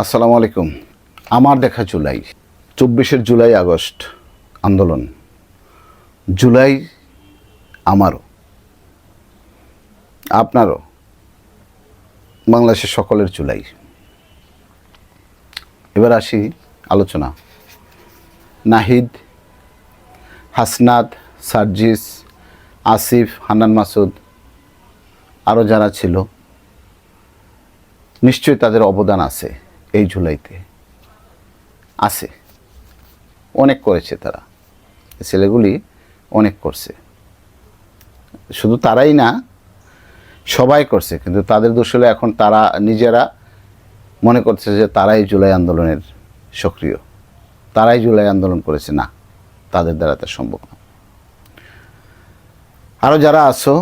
আসসালামু আলাইকুম। আমার দেখা জুলাই, চব্বিশের জুলাই আগস্ট আন্দোলন। জুলাই আমারও, আপনারও, বাংলাদেশের সকলের জুলাই। এবার আসি আলোচনা। নাহিদ হাসনাদ সার্জিস, আসিফ, হান্নান মাসুদ আরও যারা ছিল, নিশ্চয়ই তাদের অবদান আছে। এই জুলাইতে আছে। অনেক করেছে তারা। ছেলেগুলি অনেক করছে। শুধু তারাই না, সবাই করছে, কিন্তু তাদের দোষ হলো এখন তারা নিজেরা মনে করছে যে তারাই জুলাই আন্দোলনের সক্রিয়। তারাই জুলাই আন্দোলন করেছে। না, তাদের দ্বারা তা সম্ভব না। আরও যারা আছো,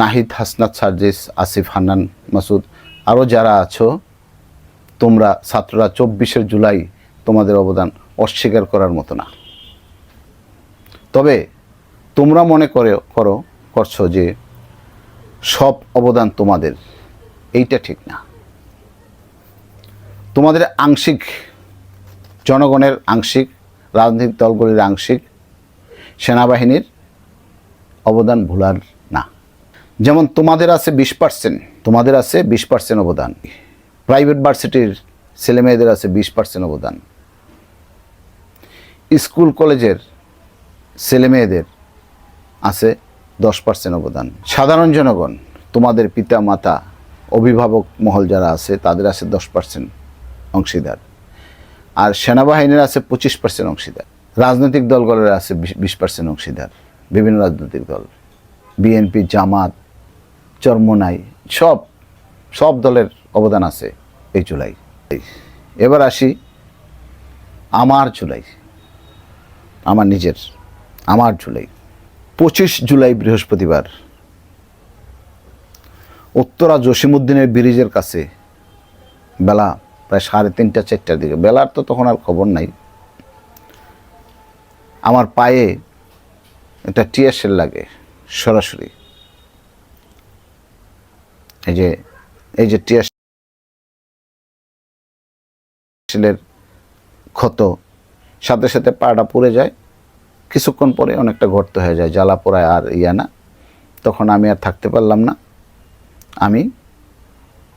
নাহিদ হাসনাত, সার্জিস, আসিফ হান্নান, মাসুদ আরও যারা আছো তোমরা ছাত্ররা চব্বিশে জুলাই তোমাদের অবদান অস্বীকার করার মতো না। তবে তোমরা মনে করে, করো, করছ যে সব অবদান তোমাদের, এইটা ঠিক না। তোমাদের আংশিক জনগণের আংশিক, রাজনৈতিক দলগুলির আংশিক সেনাবাহিনীর অবদান ভোলার না। যেমন তোমাদের আছে বিশ পার্সেন্ট তোমাদের আছে বিশ পার্সেন্ট অবদান। প্রাইভেট ভার্সিটির ছেলেমেয়েদের আছে বিশ পার্সেন্ট অবদান। স্কুল কলেজের ছেলেমেয়েদের আছে দশ পার্সেন্ট অবদান। সাধারণ জনগণ, তোমাদের পিতা মাতা অভিভাবক মহল যারা আছে, তাদের আছে দশ পার্সেন্ট অংশীদার। আর সেনাবাহিনীর আছে পঁচিশ পার্সেন্ট অংশীদার। রাজনৈতিক দলগুলোর আছে বিশ পার্সেন্ট অংশীদার। বিভিন্ন রাজনৈতিক দল। বিএনপি, জামাত, চরমোনাই, সব সব দলের অবদান আছে এই জুলাই এবার আসি আমার জুলাই আমার নিজের, আমার জুলাই পঁচিশ জুলাই বৃহস্পতিবার উত্তরা জসিমুদ্দিনের ব্রিজের কাছে বেলা প্রায় সাড়ে তিনটা, চারটার দিকে। বেলার তো তখন আর খবর নাই। আমার পায়ে একটা টিয়ারশেল লাগে সরাসরি। এই যে এই যে টিয়ার শেলের ক্ষত। সাথে সাথে পাটা পুড়ে যায়। কিছুক্ষণ পরে অনেকটা গর্ত হয়ে যায়, জ্বালা পোড়ায় আর ইয়া না। তখন আমি আর থাকতে পারলাম না। আমি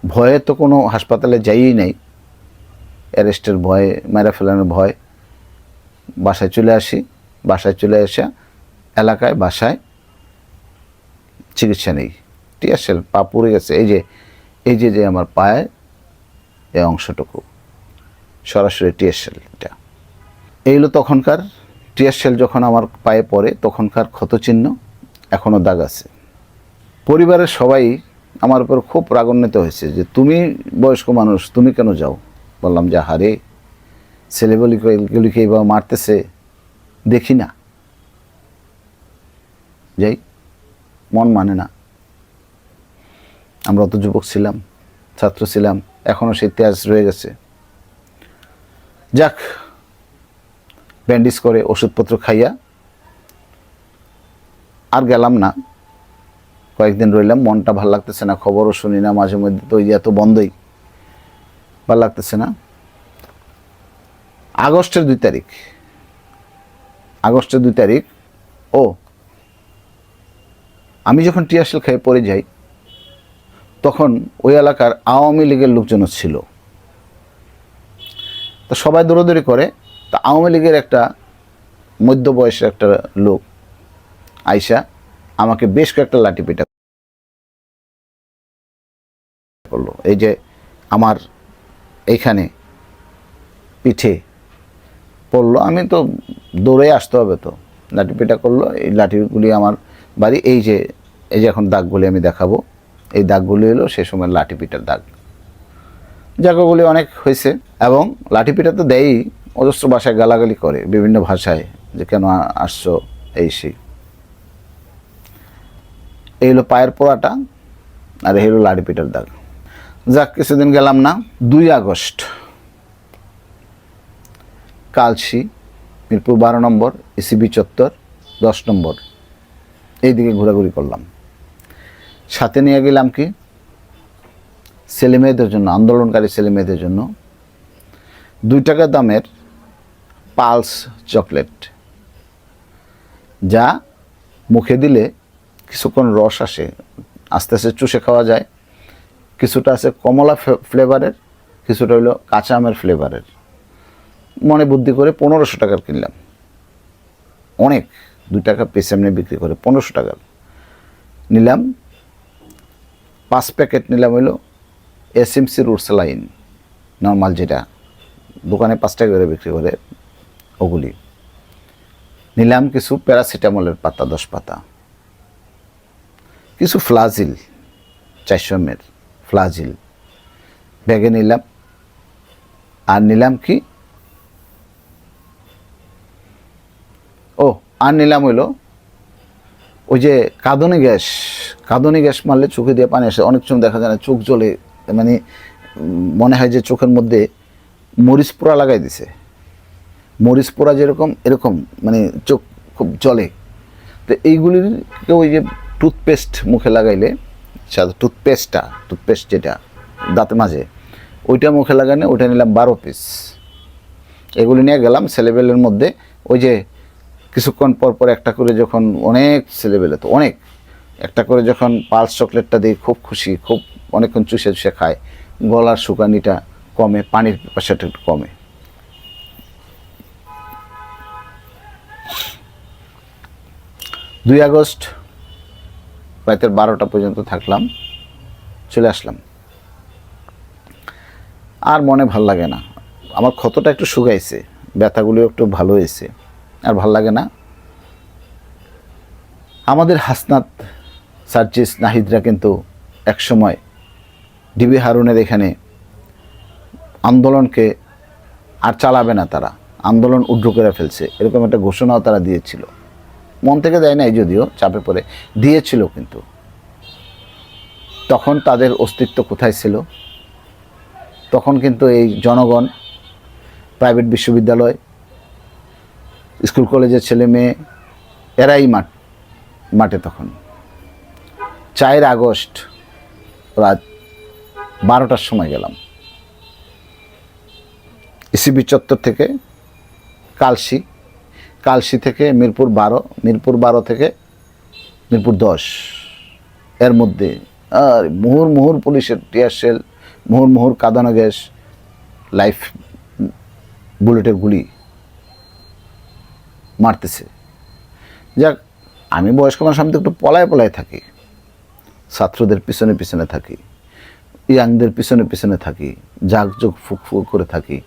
ভয়ে তো কোনো হাসপাতালে যাইই নাই। অ্যারেস্টের ভয়ে, মেরে ফেলানোর ভয়। বাসায় চলে আসি। বাসায় চলে এসে এলাকায়, বাসায় চিকিৎসা নেই। টিয়ারশেল পা পুড়ে গেছে। এই যে এই যে যে আমার পায়ে, এই অংশটুকু। সরাসরি টিয়ারশেল এটা এই হলো তখনকার টিয়ারশেল যখন আমার পায়ে পড়ে, তখনকার ক্ষতচিহ্ন এখনও দাগ আছে। পরিবারের সবাই আমার উপর খুব রাগান্বিত হয়েছে যে, তুমি বয়স্ক মানুষ, তুমি কেন যাও? বললাম যে হারে ছেলেগুলিকে এইভাবে মারতেছে? দেখি না। যাই, মন মানে না। আমরা অত যুবক ছিলাম, ছাত্র ছিলাম এখনও সেই তেজ রয়ে গেছে। যাক, ব্যান্ডেজ করে ওষুধপত্র খাইয়া আর গেলাম না। কয়েকদিন রইলাম, মনটা ভালো লাগতেছে না, খবরও শুনি না, মাঝে মধ্যে তো এত বন্ধই। ভালো লাগতেছে না। আগস্টের দুই তারিখ। আগস্টের দুই তারিখ, ও, আমি যখন টিয়ারশেল খেয়ে পড়ে যাই, তখন ওই এলাকার আওয়ামী লীগের লোকজনও ছিল। তো সবাই দৌড়দৌড়ি করে, তা আওয়ামী লীগের একটা মধ্য বয়সের একটা লোক আইসা আমাকে বেশ কয়েকটা লাঠি পিটা করল। এই যে আমার এইখানে পিঠে পড়ল, আমি তো দৌড়ে আসতে হবে তো। লাঠি পিটা করল, এই লাঠিগুলি আমার বাড়ি, এই যে এই যে এখন দাগগুলি আমি দেখাবো, এই দাগগুলি হলো সে সময় লাঠি পিটার দাগ। জায়গাগুলি অনেক হয়েছে এবং লাঠি পিটা তো দেয়ই, অজস্র ভাষায় গালাগালি করে বিভিন্ন ভাষায় যে কেন আসছো এই সেই। এই হলো পায়ের পোড়াটা আর এই হলো লাঠি পিটার দাগ। যাক, কিছুদিন গেলাম না, দুই আগস্ট, কালসি, মিরপুর বারো নম্বর ইসিবি চত্বর দশ নম্বর, এইদিকে ঘোরাঘুরি করলাম। সাথে নিয়ে গেলাম কি? ছেলে মেয়েদের জন্য, আন্দোলনকারী ছেলে মেয়েদের জন্য দুই টাকা দামের পালস চকলেট, যা মুখে দিলে কিছুক্ষণ রস আসে, আস্তে আস্তে চুষে খাওয়া যায়। কিছুটা আছে কমলা ফ্লেভারের, কিছুটা হইল কাঁচা আমের ফ্লেভারের। মনে বুদ্ধি করে পনেরোশো টাকার কিনলাম। অনেক, দুই টাকা পিস এমনি বিক্রি করে পনেরোশো টাকার। নিলাম, পাঁচ প্যাকেট নিলাম হইল এসএমসি রুটসালাইন নর্মাল যেটা, দোকানে পাঁচ টাকা করে বিক্রি করে ওগুলি। নিলাম কিছু প্যারাসিটামলের পাতা, দশ পাতা। কিছু ফ্লাজিল, চারশো এমের ফ্লাজিল। ব্যাগে নিলাম। আর নিলাম কি? ও, আর নিলাম হইল ওই যে কাঁদনি গ্যাস কাঁদনি গ্যাস মারলে চোখে দিয়ে পানি আসে। অনেক সময় দেখা যায় না, চোখ জ্বলে মানে মনে হয় যে চোখের মধ্যে মরিচ পোড়া লাগাই দিছে। মরিচ পোড়া যেরকম, এরকম মানে চোখ খুব জ্বলে। তো এইগুলির ওই যে টুথপেস্ট মুখে লাগাইলে, সাদা টুথপেস্টটা, টুথপেস্ট যেটা দাঁতের মাঝে, ওইটা মুখে লাগানে ওইটা নিলাম বারো পিস এগুলি নিয়ে গেলাম ছেলেবেলের মধ্যে, ওই যে কিছুক্ষণ পর পর একটা করে যখন অনেক ছেলেবেলে, তো অনেক, একটা করে যখন পালস চকলেটটা দিই খুব খুশি, খুব অনেকক্ষণ চুষে চুষে খায়। গলার শুকানিটা কমে, পানির পেশাটা একটু কমে। দুই আগস্ট, রাতের বারোটা পর্যন্ত থাকলাম, চলে আসলাম। আর মনে ভালো লাগে না। আমার ক্ষতটা একটু শুকাইছে, ব্যথাগুলিও একটু ভালো হয়েছে, আর ভালো লাগে না। আমাদের হাসনাত, সার্জিস, নাহিদরা কিন্তু একসময় ডিবি হারুনের এখানে আন্দোলনকে আর চালাবে না তারা। আন্দোলন উড্র করে ফেলছে। এরকম একটা ঘোষণাও তারা দিয়েছিল। মন থেকে দেয় নাই যদিও, চাপে পড়ে। দিয়েছিল কিন্তু। তখন তাদের অস্তিত্ব কোথায় ছিল? তখন কিন্তু এই জনগণ, প্রাইভেট বিশ্ববিদ্যালয়, স্কুল কলেজের ছেলে মেয়ে, এরাই মাঠ, মাঠে তখন। চার আগস্ট রাত বারোটার সময় গেলাম। ইসিবি চত্বর থেকে কালশি কালশি থেকে মিরপুর বারো মিরপুর বারো থেকে মিরপুর দশ। এর মধ্যে, আর মুহুর মুহুর পুলিশের টিয়ার সেল মুহুর মুহুর কাঁদানো গ্যাস, লাইফ বুলেটের গুলি মারতেছে। যাক, আমি বয়স্ক মানুষ, আমি তো একটু পলায় পলায় থাকি। ছাত্রদের পিছনে পিছনে থাকি। ইয়াংদের পিছনে পিছনে থাকি যোগ ফুক ফুক করে থাকি।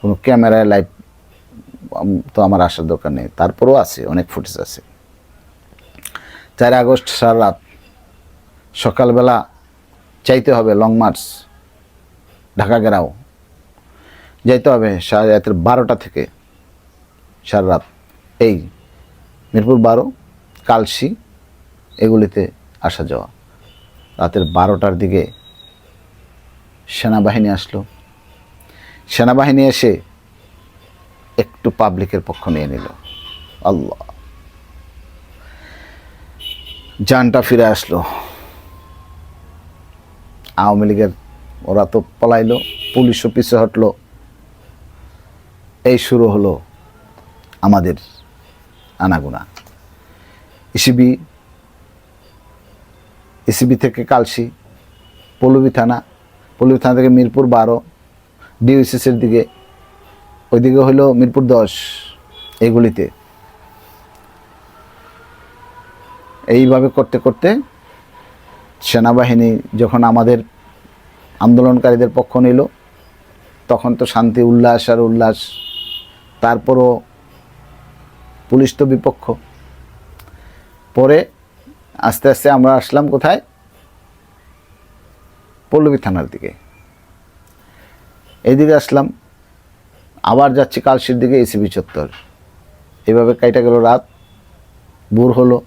কোনো ক্যামেরায় লাইট তো আমার আসার দরকার নেই। তারপরেও আছে, অনেক ফুটেজ আছে। চার আগস্ট সারা রাত, সকালবেলা চাইতে হবে লং মার্চ ঢাকা গেরাও। যাইতে হবে সারা রাতের বারোটা থেকে সারা রাত। এই মিরপুর বারো, কালশি, এগুলিতে আসা যাওয়া। রাতের বারোটার দিকে সেনাবাহিনী আসলো। সেনাবাহিনী এসে একটু পাবলিকের পক্ষ নিয়ে নিল। আল্লাহ। জানটা ফিরে আসলো। আওয়ামী লীগের ওরা তো পলাইলো, পুলিশও পিছু হটলো। এই শুরু হলো আমাদের আনাগোনা। ইসিবি ইসিবি থেকে কালশি পল্লবী থানা পল্লবী থানা থেকে মিরপুর বারো ডিউসিসের দিকে। ওইদিকে হলো মিরপুর দশ এইগুলিতে এইভাবে করতে করতে সেনাবাহিনী যখন আমাদের আন্দোলনকারীদের পক্ষ নিল, তখন তো শান্তি, উল্লাস আর উল্লাস। তারপরও পুলিশ তো বিপক্ষ। পরে আস্তে আস্তে আমরা আসলাম কোথায়? পল্লবী থানার দিকে। এইদিকে আসলাম, আবার যাচ্ছি কালশির দিকে এসিবি চত্বর। এভাবে কাইটা গেল রাত, ভোর হলো।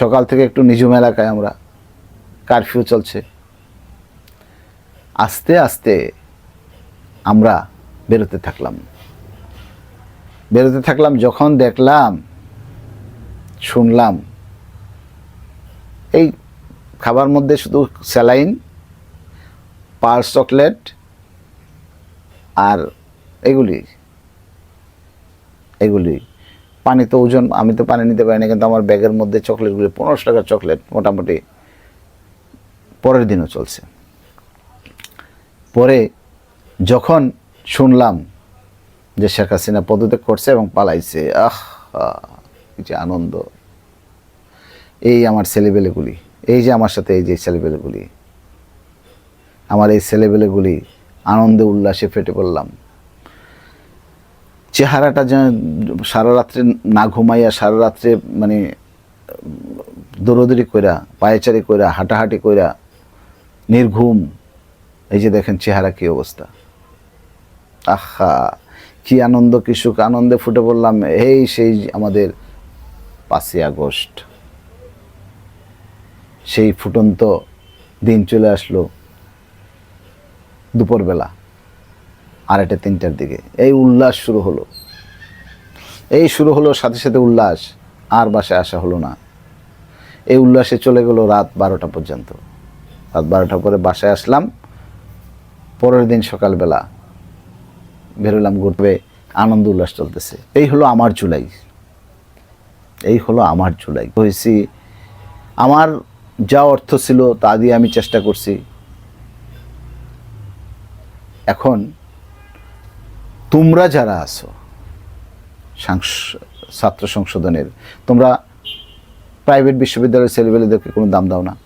সকাল থেকে একটু নিজুম এলাকায় আমরা, কারফিউ চলছে। আস্তে আস্তে আমরা বেরোতে থাকলাম। বেরোতে থাকলাম যখন দেখলাম, শুনলাম, এই খাবার মধ্যে শুধু স্যালাইন, পার্স চকলেট আর এগুলি এগুলি। পানি তো ওজন, আমি তো পানি নিতে পারি না, কিন্তু আমার ব্যাগের মধ্যে চকলেটগুলি, পনেরোশো টাকার চকলেট মোটামুটি পরের দিনও চলছে। পরে যখন শুনলাম যে শেখ হাসিনা পদত্যাগ করছে এবং পালাইছে, আহ কি আনন্দ। এই আমার ছেলেবেলেগুলি। এই যে আমার সাথে এই যে ছেলেবেলেগুলি আমার এই ছেলেবেলেগুলি আনন্দে উল্লাসে ফেটে পড়লাম। চেহারাটা যেন সারা রাত্রে না ঘুমাইয়া সারা রাত্রে মানে দৌড়দৌড়ি কইরা, পায়েচারি কইরা, হাঁটাহাঁটি কইরা নির্ঘুম, এই যে দেখেন চেহারা কি অবস্থা। আহা, কি আনন্দ, কি সুখ, আনন্দে ফুটে পড়লাম এই সেই আমাদের পাঁচই আগস্ট। সেই ফুটন্ত দিন চলে আসলো দুপুরবেলা, আড়াইটা, তিনটার দিকে। এই উল্লাস শুরু হলো। এই শুরু হলো, সাথে সাথে উল্লাস আর বাসায় আসা হলো না। এই উল্লাসে চলে গেল রাত বারোটা পর্যন্ত। রাত বারোটা পরে বাসায় আসলাম। পরের দিন সকালবেলা বেরোলাম ঘুরবে আনন্দ উল্লাস চলতেছে। এই হলো আমার জুলাই এই হলো আমার জুলাই হয়েছি আমার যা অর্থ ছিল তা দিয়ে আমি চেষ্টা করছি। এখন তোমরা যারা আছো ছাত্র সংশোধনের, তোমরা প্রাইভেট বিশ্ববিদ্যালয়ের ছেলেবেলেদেরকে কোনো দাম দাও না।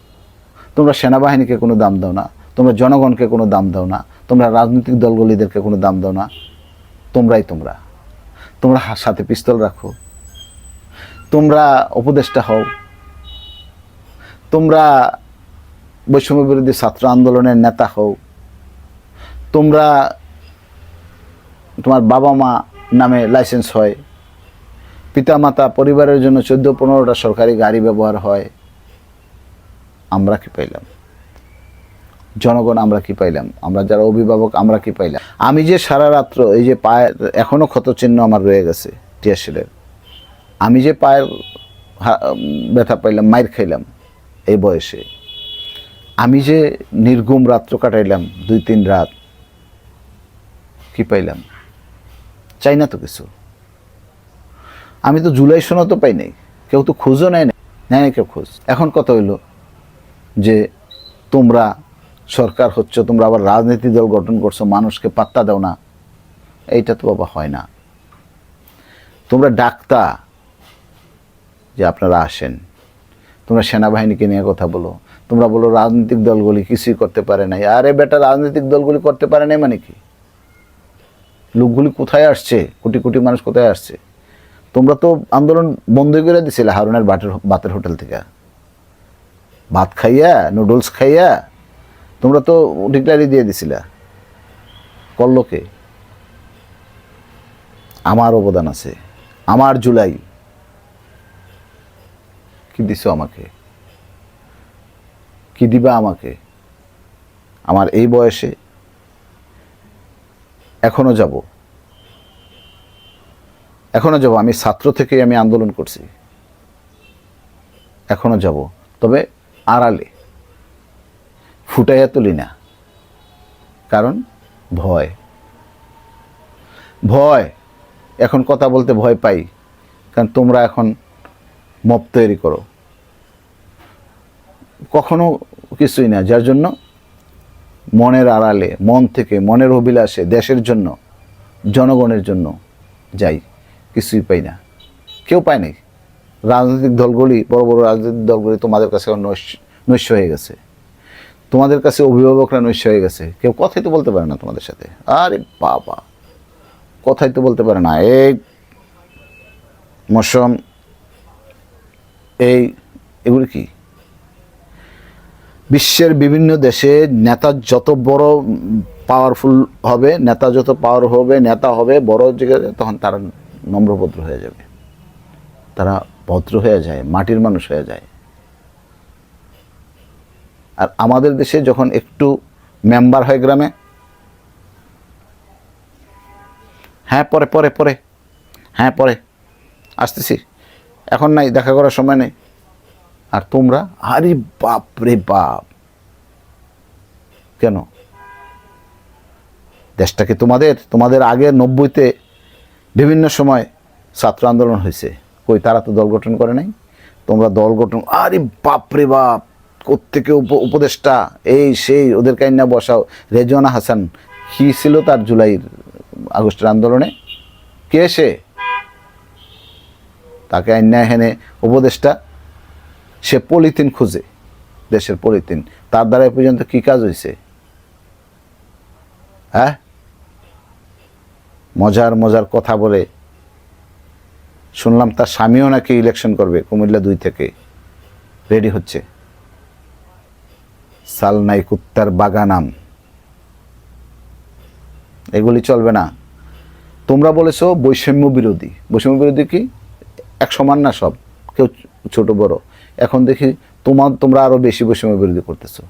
তোমরা সেনাবাহিনীকে কোনো দাম দাও না। তোমরা জনগণকে কোনো দাম দাও না। তোমরা রাজনৈতিক দলগুলিদেরকে কোনো দাম দাও না। তোমরাই তোমরা। তোমরা সাথে পিস্তল রাখো। তোমরা উপদেষ্টা হও। তোমরা বৈষম্য বিরোধী ছাত্র আন্দোলনের নেতা হও। তোমরা তোমার বাবা মা নামে লাইসেন্স হয়। পিতামাতা পরিবারের জন্য চোদ্দ পনেরোটা সরকারি গাড়ি ব্যবহার হয়। আমরা কি পাইলাম? জনগণ আমরা কি পাইলাম? আমরা যারা অভিভাবক আমরা কি পাইলাম? আমি যে সারা রাত্র এই যে পায়ের এখনও ক্ষতচিহ্ন আমার রয়ে গেছে টিয়াশিলের আমি যে পায়ের ব্যথা পাইলাম, মাইর খাইলাম। এই বয়সে। আমি যে নির্গুম রাত্র কাটাইলাম, দুই তিন রাত, কি পাইলাম? চাই না তো কিছু। আমি তো জুলাই শোনা তো পাই নাই, কেউ তো খোঁজও নেয় না নেয় না কেউ খোঁজ। এখন কথা হইল যে তোমরা সরকার হচ্ছে, তোমরা আবার রাজনীতি দল গঠন করছ, মানুষকে পাত্তা দাও না, এইটা তো বাবা হয় না। তোমরা ডাক্তার যে আপনারা আসেন। তোমরা সেনাবাহিনীকে নিয়ে কথা বলো। তোমরা বলো রাজনৈতিক দলগুলি কিছুই করতে পারে নাই। আরে বেটা, রাজনৈতিক দলগুলি করতে পারে নাই মানে কি? লোকগুলি কোথায় আসছে? কোটি কোটি মানুষ কোথায় আসছে? তোমরা তো আন্দোলন বন্ধ করে দিছিলে হারুনের বাটের বাতের হোটেল থেকে। ভাত খাইয়া, নুডলস খাইয়া, তোমরা তো ডিক্লারি দিয়ে দিছিলা। করল কে? আমার অবদান আছে। আমার জুলাই। কি দিছো আমাকে? কি দিবা আমাকে? আমার এই বয়সে এখনও যাব। এখনও যাব। আমি ছাত্র থেকে আমি আন্দোলন করছি। এখনও যাব। তবে আড়ালে ফুটাইয়া তুলি না। কারণ ভয়। ভয়। এখন কথা বলতে ভয় পাই। কারণ তোমরা এখন মপ তৈরি করো। কখনো কিছুই না, যার জন্য মনের আড়ালে, মন থেকে মনের অভিলাষে, দেশের জন্য, জনগণের জন্য যাই, কিছুই পাই না। কেউ পায় নাই। রাজনৈতিক দলগুলি, বড় বড় রাজনৈতিক দলগুলি তোমাদের কাছে নৈশ- হয়ে গেছে। তোমাদের কাছে অভিভাবকরা নৈশ হয়ে গেছে। কেউ কথাই তো বলতে পারে না তোমাদের সাথে। আরে বাবা, কথাই তো বলতে পারে না। এই মৌসুম, এই, এগুলি কি? বিশ্বের বিভিন্ন দেশে নেতা যত বড় পাওয়ারফুল হবে, নেতা যত পাওয়ার হবে, নেতা হবে, বড় জায়গায় তখন তারা নম্রভদ্র হয়ে যাবে। তারা ভদ্র হয়ে যায়, মাটির মানুষ হয়ে যায়। আর আমাদের দেশে যখন একটু মেম্বার হয় গ্রামে হ্যাঁ পরে পরে পরে হ্যাঁ পরে, আসতেছি। এখন নাই, দেখা করার সময় নেই। আর তোমরা, আরে বাপ রে বাপ। কেন? দেশটাকে তোমাদের? তোমাদের আগে নব্বইতে বিভিন্ন সময় ছাত্র আন্দোলন হয়েছে। কই, তারা তো দল গঠন করে নাই। তোমরা দল গঠন আরে বাপ কোত্থেকে উপ উপদেষ্টা? এই, সেই, ওদের কাইন্না বসাও। রেজওয়ানা হাসান, কী ছিল তার জুলাইয়ের আগস্টের আন্দোলনে? কে সে? তাকে আইনা হেনে উপদেষ্টা সে পলিথিন খুঁজে, দেশের পলিথিন। তার দ্বারা এ পর্যন্ত কী কাজ হয়েছে হ্যাঁ? মজার মজার কথা বলে শুনলাম তার স্বামীও নাকি ইলেকশন করবে, কুমিল্লা দুই থেকে। রেডি হচ্ছে। সালনাই কুত্তার বাগানাম। এগুলি চলবে না। তোমরা বলেছ বৈষম্য বিরোধী। বৈষম্য বিরোধী কি? এক সমান না সব? কেউ ছোট বড়? এখন দেখি তোমার, তোমরা আরও বেশি বৈষম্য বিরোধী করতেছো।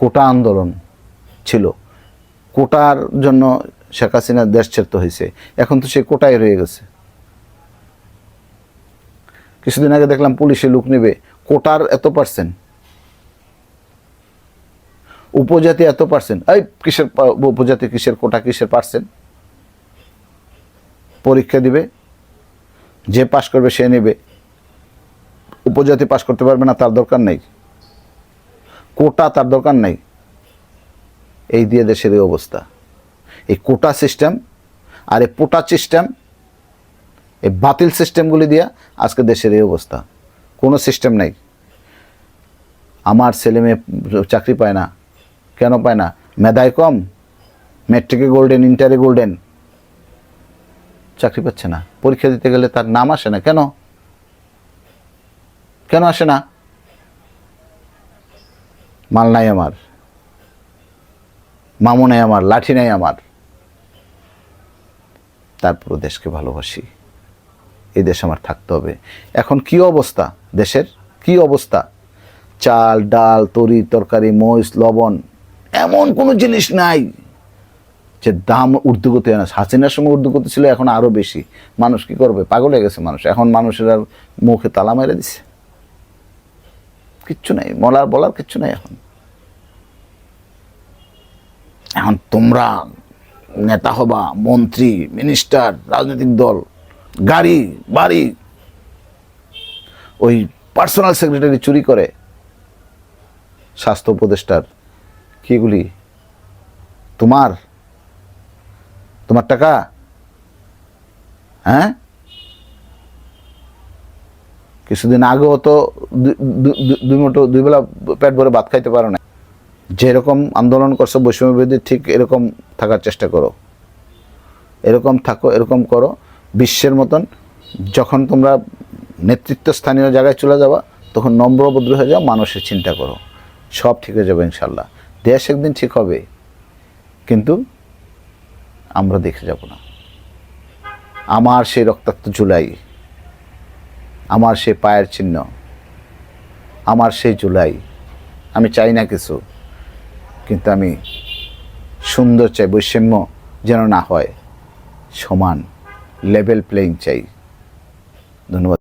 কোটা আন্দোলন ছিল। কোটার জন্য শেখ হাসিনা দেশ ছেড়তে হয়েছে। এখন তো সে কোটায় রয়ে গেছে। কিছুদিন আগে দেখলাম পুলিশে লোক নেবে। কোটার এত পার্সেন্ট উপজাতি এত পার্সেন্ট এই কিসের, উপজাতি কিসের, কোটা কিসের পার্সেন্ট পরীক্ষা দিবে। যে পাশ করবে সে নেবে। উপজাতি পাশ করতে পারবে না, তার দরকার নেই। কোটা তার দরকার নেই। এই দিয়ে দেশের এই অবস্থা। এই কোটা সিস্টেম আর এই পোটা সিস্টেম এই বাতিল সিস্টেমগুলি দিয়া আজকে দেশের এই অবস্থা। কোনো সিস্টেম নেই। আমার ছেলে মেয়ে চাকরি পায় না। কেন পায় না? মেধায় কম। মেট্রিকে গোল্ডেন ইন্টারে গোল্ডেন চাকরি পাচ্ছে না। পরীক্ষা দিতে গেলে তার নাম আসে না। কেন? কেন আসে না? মাল নাই আমার। মামু নাই আমার। লাঠি নাই আমার। তারপর দেশকে ভালোবাসি। এই দেশ আমার থাকতে হবে। এখন কি অবস্থা দেশের? কি অবস্থা? চাল, ডাল, তরি, তরকারি, মহিষ, লবণ, এমন কোনো জিনিস নাই। যে দাম ঊর্ধ্বগতি হয় না। হাসিনার সময় ঊর্ধ্বগতি ছিল, এখন আরও বেশি। মানুষ কি করবে? পাগল হয়ে গেছে মানুষ। এখন মানুষের আর মুখে তালা মেরে দিছে। কিচ্ছু নাই বলার বলার কিচ্ছু নাই এখন। এখন তোমরা নেতা হবা, মন্ত্রী, মিনিস্টার, রাজনৈতিক দল, গাড়ি, বাড়ি, ওই পার্সোনাল সেক্রেটারি চুরি করে, স্বাস্থ্য উপদেষ্টার কিগুলি তোমার তোমার টাকা? হ্যাঁ? কিছুদিন আগেও তো দুই মুঠো, দুই বেলা পেট ভরে ভাত খাইতে পারো না। যেরকম আন্দোলন করছ বৈষম্য বিরোধী, ঠিক এরকম থাকার চেষ্টা করো। এরকম থাকো, এরকম করো। বিশ্বের মতন যখন তোমরা নেতৃত্ব স্থানীয় জায়গায় চলে যাবা, তখন নম্রভদ্র হয়ে যাও, মানুষের চিন্তা করো। সব ঠিক হয়ে যাবে ইনশাল্লাহ। দেশ একদিন ঠিক হবে। কিন্তু আমরা দেখে যাব না। আমার সেই রক্তাক্ত জুলাই, আমার সেই পায়ের চিহ্ন, আমার সেই জুলাই, আমি চাই না কিছু, কিন্তু আমি সুন্দর চাই, বৈষম্য যেন না হয়, সমান লেভেল প্লেইং চাই। ধন্যবাদ।